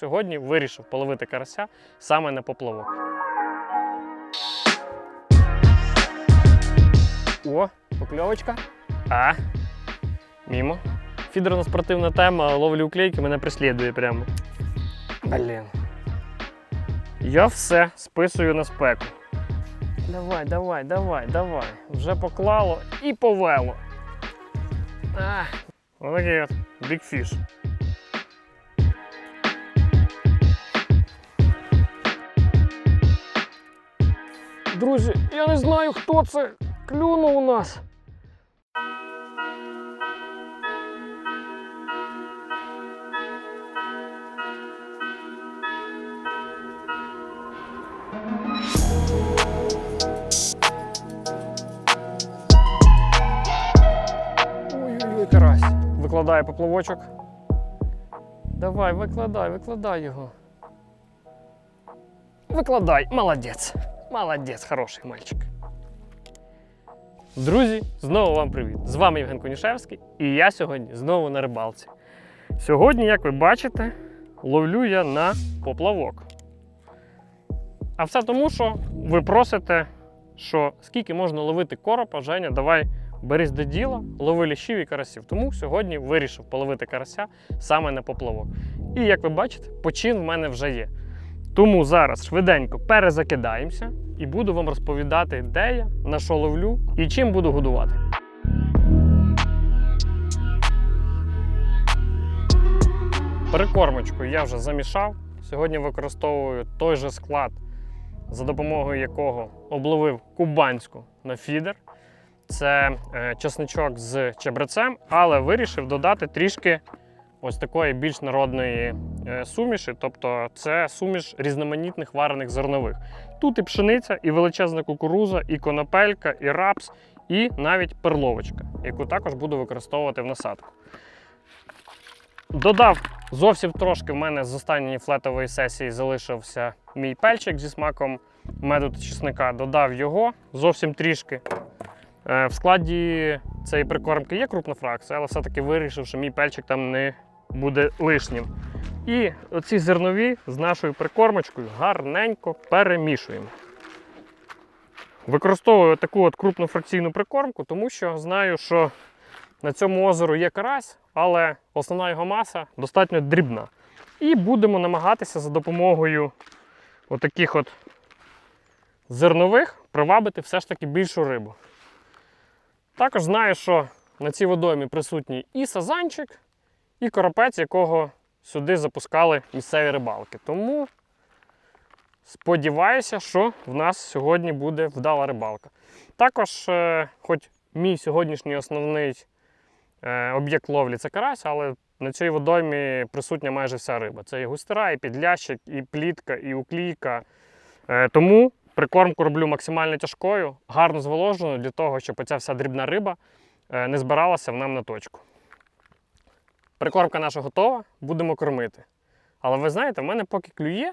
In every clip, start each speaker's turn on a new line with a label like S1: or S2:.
S1: Сьогодні вирішив половити карася саме на поплавок. О, покльовочка. А. Мімо. Фідерно-спортивна тема, ловлю уклейки мене преслідує прямо. Блін. Я все списую на спеку. Давай, давай, давай, давай. Вже поклало і повело. А, отакий от бікфіш. Друзі, я не знаю, хто це клюнув у нас. Ой-ой-ой. Викладає поплавочок. Давай, викладай, викладай його. Викладай, молодець. Молодець, хороший мальчик. Друзі, знову вам привіт! З вами Євген Конішевський, і я сьогодні знову на рибалці. Сьогодні, як ви бачите, ловлю я на поплавок. А все тому, що ви просите, що скільки можна ловити коропа, Женя, давай берись до діла, лови ліщів і карасів. Тому сьогодні вирішив половити карася саме на поплавок. І як ви бачите, почин в мене вже є. Тому зараз швиденько перезакидаємося і буду вам розповідати, де я, на що ловлю і чим буду годувати. Прикормочку я вже замішав. Сьогодні використовую той же склад, за допомогою якого обловив кубанську на фідер. Це е, чесничок з чебрецем, але вирішив додати трішки ось такої більш народної е, суміші, тобто це суміш різноманітних варених зернових. Тут і пшениця, і величезна кукуруза, і конопелька, і рапс, і навіть перловочка, яку також буду використовувати в насадку. Додав зовсім трошки в мене з останньої флетової сесії залишився мій пельчик зі смаком меду та чесника. Додав його зовсім трішки. Е, В складі цієї прикормки є крупна фракція, але все-таки вирішив, що мій пельчик там не буде лишнім. І оці зернові з нашою прикормочкою гарненько перемішуємо. Використовую таку от крупну фракційну прикормку, тому що знаю, що на цьому озеру є карась, але основна його маса достатньо дрібна. І будемо намагатися за допомогою отаких от зернових привабити все ж таки більшу рибу. Також знаю, що на цій водоймі присутній і сазанчик, і коропець, якого сюди запускали місцеві рибалки. Тому сподіваюся, що в нас сьогодні буде вдала рибалка. Також, е, хоч мій сьогоднішній основний е, об'єкт ловлі це карась, але на цій водоймі присутня майже вся риба. Це і густера, і підлящик, і плітка, і уклійка. Е, тому прикормку роблю максимально тяжкою, гарно зволоженою для того, щоб оця вся дрібна риба е, не збиралася в нам на точку. Прикормка наша готова, будемо кормити. Але ви знаєте, в мене поки клює.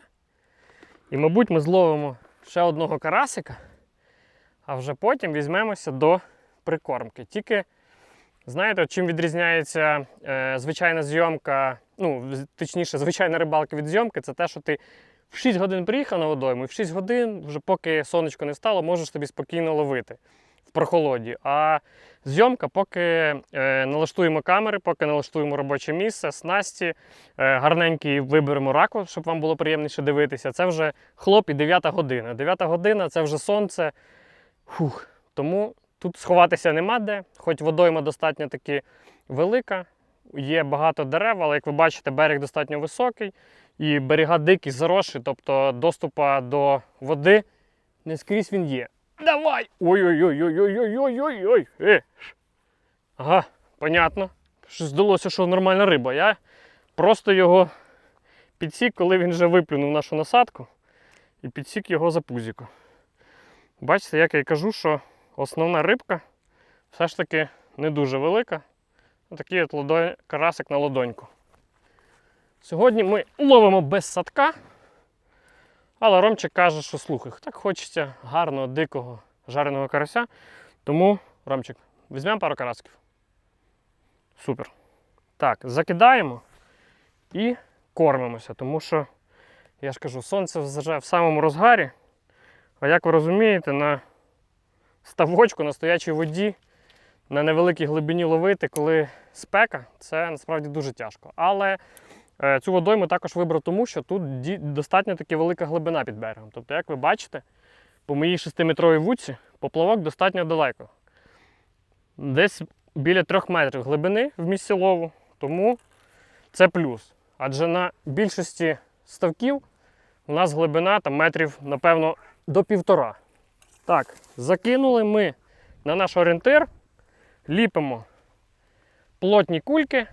S1: І, мабуть, ми зловимо ще одного карасика, а вже потім візьмемося до прикормки. Тільки, знаєте, чим відрізняється е, звичайна зйомка, ну, точніше, звичайна рибалка від зйомки, це те, що ти в 6 годин приїхав на водойму, і в 6 годин, вже поки сонечко не стало, можеш тобі спокійно ловити в прохолоді. А зйомка, поки е, налаштуємо камери, поки налаштуємо робоче місце, снасті, е, гарненький виберемо ракурс, щоб вам було приємніше дивитися. Це вже хлоп і 9 година. 9 година це вже сонце. Фух. Тому тут сховатися нема де, хоч водойма достатньо таки велика, є багато дерев, але як ви бачите, берег достатньо високий і берега дикі, заросші, тобто доступу до води не скрізь він є. Давай! Ой-ой-ой-ой-ой-ой-ой-ой! Е. Ага, понятно. Що здалося, що нормальна риба. Я просто його підсік, коли він вже виплюнув нашу насадку, і підсік його за пузіку. Бачите, як я й кажу, що основна рибка все ж таки не дуже велика. Такий от ладонь, карасик на ладоньку. Сьогодні ми ловимо без садка, але Ромчик каже, що слухай, так хочеться гарного, дикого, жареного карася. Тому, Ромчик, візьмемо пару карасків. Супер. Так, закидаємо і кормимося, тому що, я ж кажу, сонце вже в самому розгарі. А як ви розумієте, на ставочку на стоячій воді на невеликій глибині ловити, коли спека, це насправді дуже тяжко. Але цю водойму також вибрав тому, що тут достатньо таки велика глибина під берегом. Тобто, як ви бачите, по моїй 6-метровій вудці поплавок достатньо далеко. Десь біля 3 метрів глибини в місці лову, тому це плюс. Адже на більшості ставків у нас глибина там метрів, напевно, до півтора. Так, закинули ми на наш орієнтир, ліпимо плотні кульки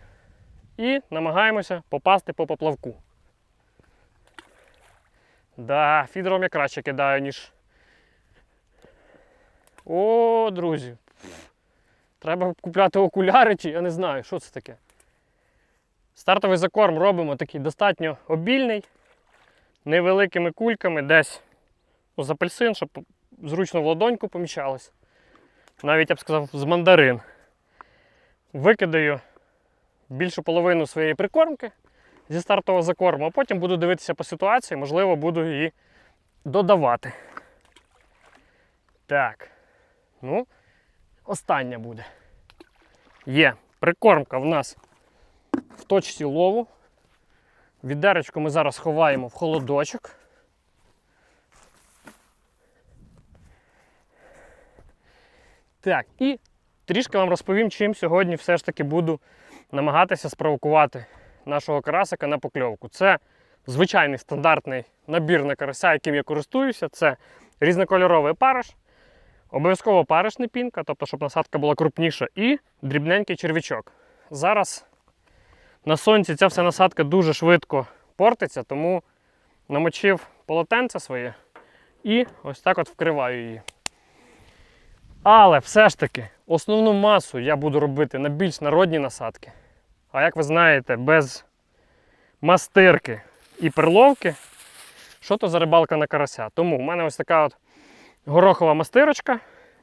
S1: і намагаємося попасти по поплавку. Да, фідером я краще кидаю, ніж. О, друзі. Треба купляти окуляри, чи я не знаю, що це таке. Стартовий закорм робимо такий достатньо обільний, невеликими кульками, десь ну, з апельсин, щоб зручно в ладоньку поміщалось. Навіть я б сказав, з мандарин. Викидаю більшу половину своєї прикормки зі стартового закорму, а потім буду дивитися по ситуації, можливо, буду її додавати. Так. Ну, остання буде. Є. Прикормка в нас в точці лову. Відеречко ми зараз ховаємо в холодочок. Так, і трішки вам розповім, чим сьогодні все ж таки буду намагатися спровокувати нашого карасика на покльовку. Це звичайний стандартний набір на карася, яким я користуюся. Це різнокольоровий париш, обов'язково паришний пінка, тобто, щоб насадка була крупніша, і дрібненький черв'ячок. Зараз на сонці ця вся насадка дуже швидко портиться, тому намочив полотенце своє і ось так от вкриваю її. Але все ж таки основну масу я буду робити на більш народні насадки. А як ви знаєте, без мастирки і перловки, що то за рибалка на карася. Тому в мене ось така от горохова мастирочка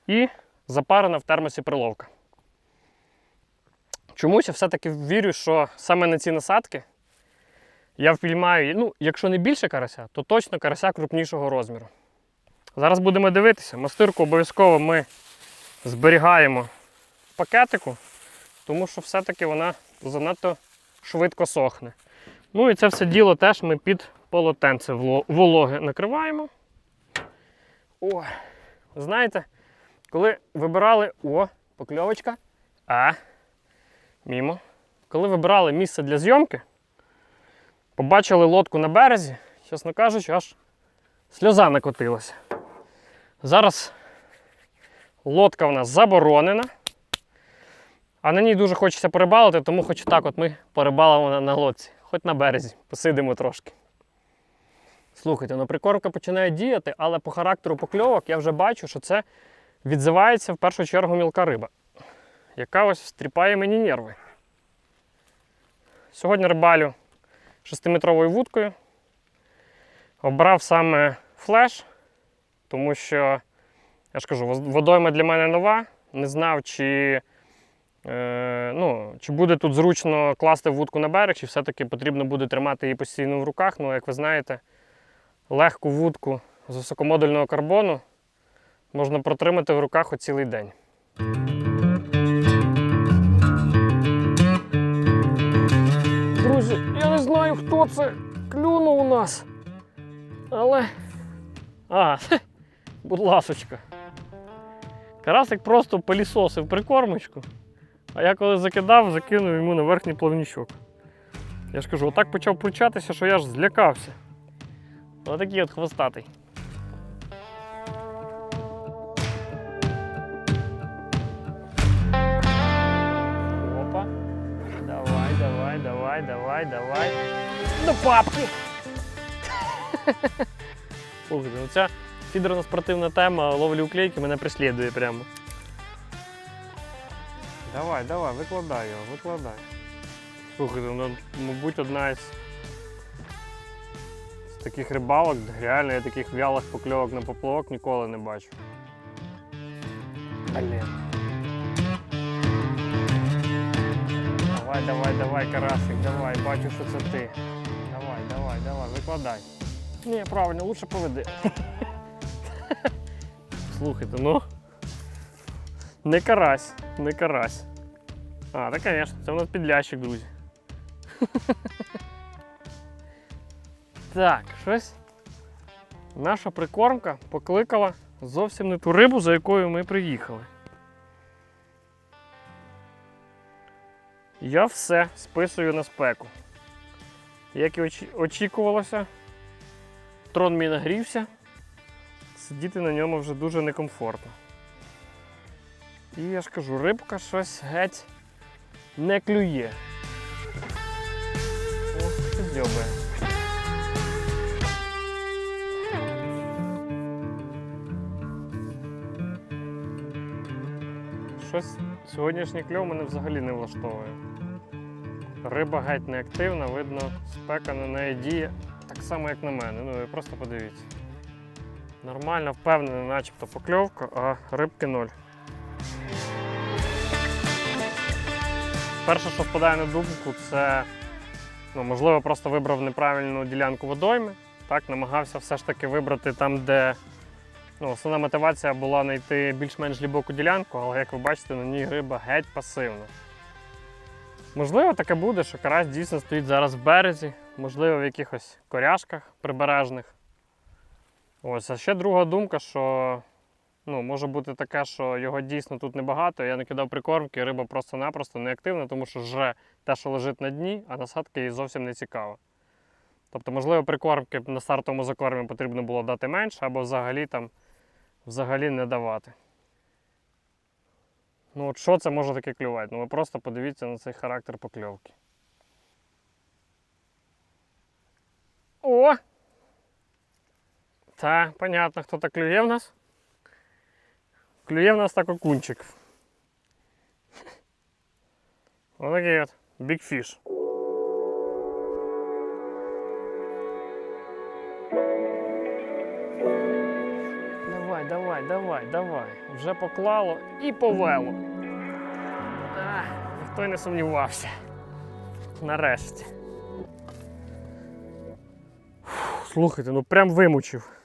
S1: і запарена в термосі перловка. Чомусь я все-таки вірю, що саме на ці насадки я впіймаю, ну, якщо не більше карася, то точно карася крупнішого розміру. Зараз будемо дивитися. Мастирку обов'язково ми зберігаємо пакетику, тому що все-таки вона занадто швидко сохне. Ну і це все діло теж ми під полотенце вологе накриваємо. О, знаєте, коли вибирали. О, покльовочка. А, мімо. Коли вибирали місце для зйомки, побачили лодку на березі, чесно кажучи, аж сльоза накотилася. Зараз лодка в нас заборонена. А на ній дуже хочеться порибалити, тому хоч так от ми порибалимо на, на лодці, хоч на березі, посидимо трошки. Слухайте, ну прикормка починає діяти, але по характеру покльовок я вже бачу, що це відзивається в першу чергу мілка риба, яка ось стріпає мені нерви. Сьогодні рибалю 6-метровою вудкою. Обрав саме флеш, тому що, я ж кажу, водойма для мене нова. Не знав, чи, е, ну, чи буде тут зручно класти вудку на берег, чи все-таки потрібно буде тримати її постійно в руках. Ну, як ви знаєте, легку вудку з високомодульного карбону можна протримати в руках о цілий день. Друзі, я не знаю, хто це клюнув у нас. Але. А, будь ласочка. Карасик просто пилісосив прикормочку. А я коли закидав, закинув йому на верхній плавнічок. Я ж кажу, отак почав пручатися, що я ж злякався. Отакий от хвостатий. Опа. Давай, давай, давай, давай, давай. До папки. Слухайте, ну ця фідерно-спортивна тема ловлі уклейки мене преслідує прямо. Давай, давай, викладай його, викладай. Слухайте, ну, мабуть, одна із з таких рибалок, реально я таких вялих покльовок на поплавок ніколи не бачу. Блін. Давай, давай, давай, карасик, давай, бачу, що це ти. Складай. Ні, правильно, лучше поведи. Слухайте, ну. Не карась, не карась. А, так, звісно, це у нас підлящик, друзі. Так, щось. Наша прикормка покликала зовсім не ту рибу, за якою ми приїхали. Я все списую на спеку. Як і очікувалося, трон мій нагрівся, сидіти на ньому вже дуже некомфортно. І я ж кажу, рибка щось геть не клює. Ох, ти дзьобає. Щось сьогоднішній кльов мене взагалі не влаштовує. Риба геть не активна, видно, спека на неї діє так само, як на мене. Ну, ви просто подивіться. Нормально, впевнений, начебто покльовка, а рибки ноль. Перше, що впадає на думку, це ну, можливо просто вибрав неправильну ділянку водойми. Так, намагався все ж таки вибрати там, де ну, основна мотивація була знайти більш-менш глибоку ділянку, але як ви бачите, на ній риба геть пасивна. Можливо, таке буде, що карась дійсно стоїть зараз в березі, можливо, в якихось коряшках прибережних. Ось, а ще друга думка, що ну, може бути таке, що його дійсно тут небагато. Я не кидав прикормки, риба просто-напросто неактивна, тому що жре те, що лежить на дні, а насадка їй зовсім не цікава. Тобто, можливо, прикормки на стартовому закормі потрібно було дати менше, або взагалі там взагалі не давати. Ну от що це може таке клювати? Ну ви просто подивіться на цей характер покльовки. О! Та, понятно, хто так клює в нас. Клює в нас так окунчик. Отакий от Fish. Давай, давай, давай, давай. Вже поклало і повело. А, ніхто не сумнівався. Нарешті. Слухайте, ну прям вимучив.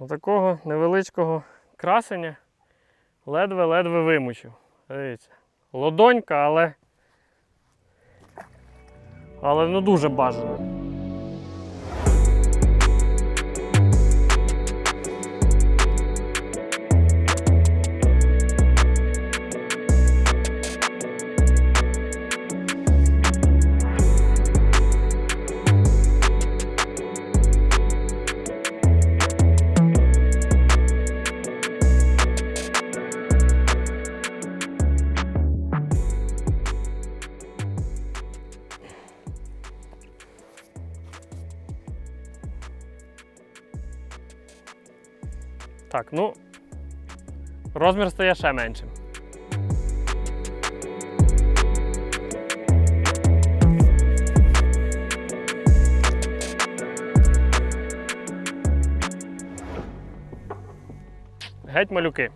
S1: Отакого невеличкого красення ледве-ледве вимучив. Дивіться. Лодонька, але. Але ну дуже бажано. Розмір стає ще меншим. Геть малюки.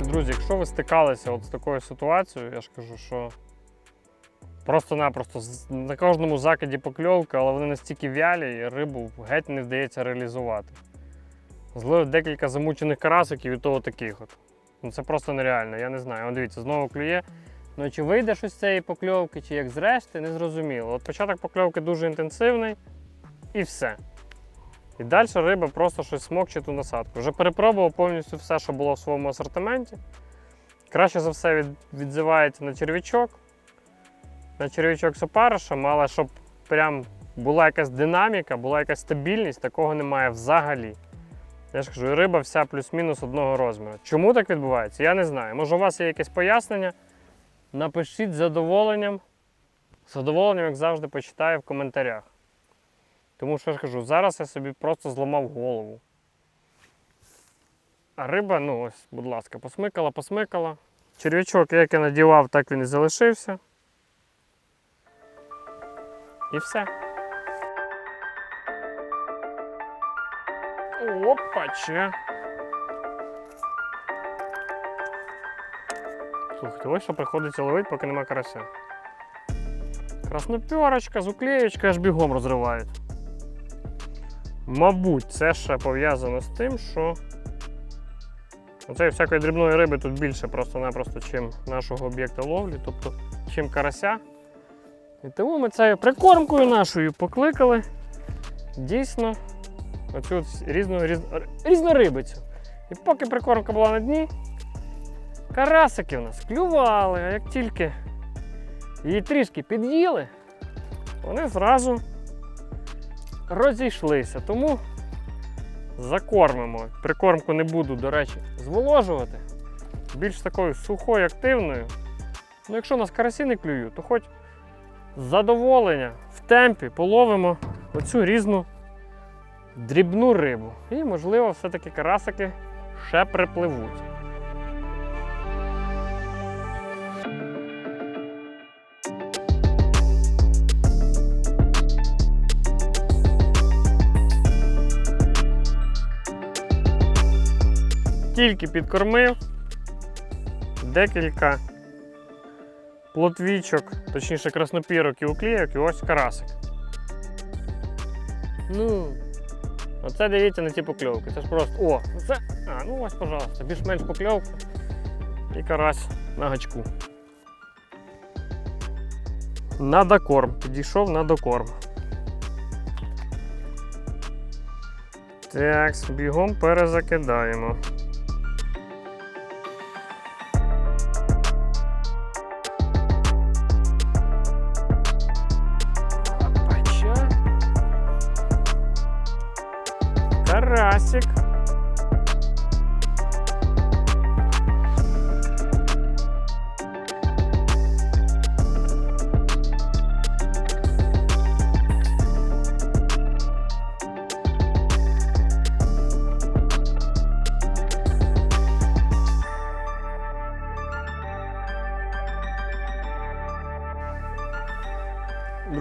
S1: Друзі, якщо ви стикалися от з такою ситуацією, я ж кажу, що просто-напросто на кожному закиді покльовки, але вони настільки вялі, і рибу геть не вдається реалізувати. Злив декілька замучених карасиків і того таких от. Ну це просто нереально, я не знаю. От дивіться, знову клює. Ну чи вийде щось з цієї покльовки, чи як зрешти, не зрозуміло. От початок покльовки дуже інтенсивний і все. І далі риба просто щось смокче ту насадку. Вже перепробував повністю все, що було в своєму асортименті. Краще за все від, відзивається на черв'ячок. На черв'ячок з опаришем, але щоб прям була якась динаміка, була якась стабільність, такого немає взагалі. Я ж кажу, риба вся плюс-мінус одного розміру. Чому так відбувається? Я не знаю. Може, у вас є якесь пояснення? Напишіть з задоволенням. З задоволенням, як завжди, почитаю в коментарях. Тому що я ж кажу, зараз я собі просто зламав голову. А риба, ну ось, будь ласка, посмикала, посмикала. Черв'ячок, як я надівав, так він і залишився. І все. Опаче. Слухайте, ось що приходиться ловити, поки нема карася. Краснопьорочка з уклеєчкою аж бігом розривають. Мабуть, це ще пов'язано з тим, що оцеї всякої дрібної риби тут більше просто-напросто, чим нашого об'єкта ловлі, тобто чим карася. І тому ми цією прикормкою нашою покликали дійсно оцю різну, різ, різнорибицю. І поки прикормка була на дні, карасики в нас клювали, а як тільки її трішки під'їли, вони зразу розійшлися. Тому закормимо. Прикормку не буду, до речі, зволожувати. Більш такою сухою, активною. Ну, якщо у нас карасі не клюють, то хоч задоволення в темпі половимо оцю різну дрібну рибу. І, можливо, все-таки карасики ще припливуть. Тільки підкормив декілька плотвічок, точніше краснопірок і уклійок, і ось карасик. Ну, оце дивіться на ці покльовки. Це ж просто. О, це. А, ну ось, пожалуйста, більш-менш покльовка. І карась на гачку. На докорм. Підійшов на докорм. Так, бігом перезакидаємо.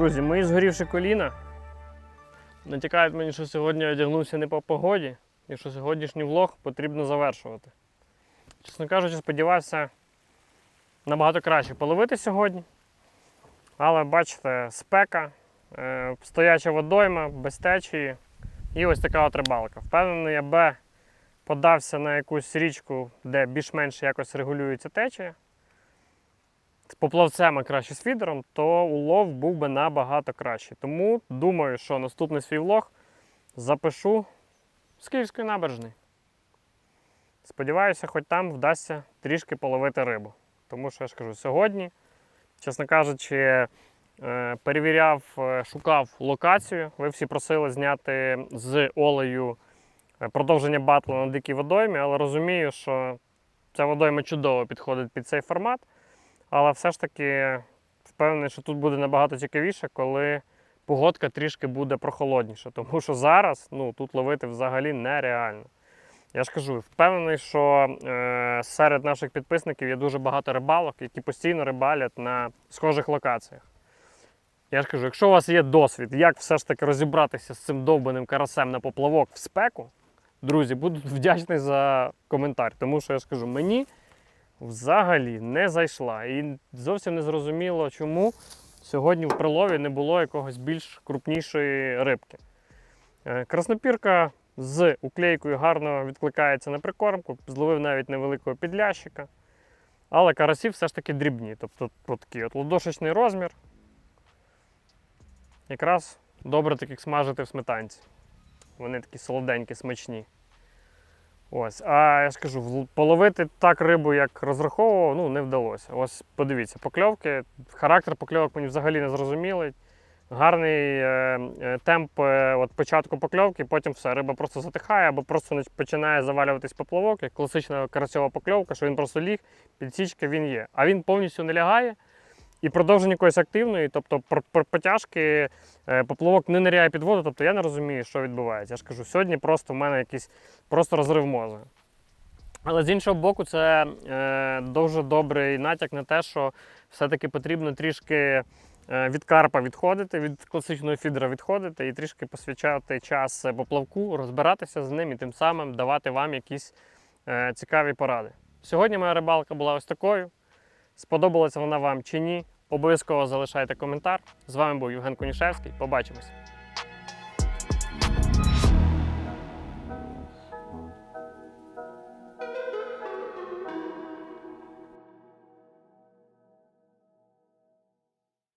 S1: Друзі, мої згорівші коліна натякають мені, що сьогодні одягнувся не по погоді і що сьогоднішній влог потрібно завершувати. Чесно кажучи, сподівався набагато краще половити сьогодні. Але бачите, спека, е, стояча водойма, без течії і ось така от рибалка. Впевнений, я би подався на якусь річку, де більш-менш якось регулюється течія поплавцем, а краще з фідером, то улов був би набагато кращий. Тому думаю, що наступний свій влог запишу з Київської набережної. Сподіваюся, хоч там вдасться трішки половити рибу. Тому що я ж кажу, сьогодні, чесно кажучи, е, перевіряв, е, шукав локацію. Ви всі просили зняти з олею е, продовження батлу на дикій водоймі, але розумію, що ця водойма чудово підходить під цей формат. Але все ж таки впевнений, що тут буде набагато цікавіше, коли погодка трішки буде прохолодніша. Тому що зараз ну, тут ловити взагалі нереально. Я ж кажу, впевнений, що е, серед наших підписників є дуже багато рибалок, які постійно рибалять на схожих локаціях. Я ж кажу, якщо у вас є досвід, як все ж таки розібратися з цим довбаним карасем на поплавок в спеку, друзі, буду вдячний за коментар. Тому що я ж кажу, мені взагалі не зайшла. І зовсім не зрозуміло, чому сьогодні в прилові не було якогось більш крупнішої рибки. Е, Краснопірка з уклейкою гарно відкликається на прикормку, зловив навіть невеликого підлящика. Але карасі все ж таки дрібні. Тобто от такий от ладошечний розмір. Якраз добре таких смажити в сметанці. Вони такі солоденькі, смачні. Ось, а я ж кажу, половити так рибу, як розраховував, ну не вдалося. Ось подивіться, покльовки, характер покльовок мені взагалі не зрозумілий. Гарний е, е, темп е, от початку покльовки, потім все, риба просто затихає або просто починає завалюватись поплавок, як класична карасьова покльовка, що він просто ліг, підсічка він є. А він повністю не лягає і продовження якоїсь активної, тобто потяжки е, поплавок не ниряє під воду, тобто я не розумію, що відбувається. Я ж кажу, сьогодні просто в мене якийсь просто розрив мозку. Але з іншого боку, це е, дуже добрий натяк на те, що все-таки потрібно трішки е, від карпа відходити, від класичного фідера відходити і трішки посвячати час поплавку, розбиратися з ним і тим самим давати вам якісь е, цікаві поради. Сьогодні моя рибалка була ось такою. Сподобалася вона вам чи ні? Обов'язково залишайте коментар. З вами був Євген Конішевський. Побачимось.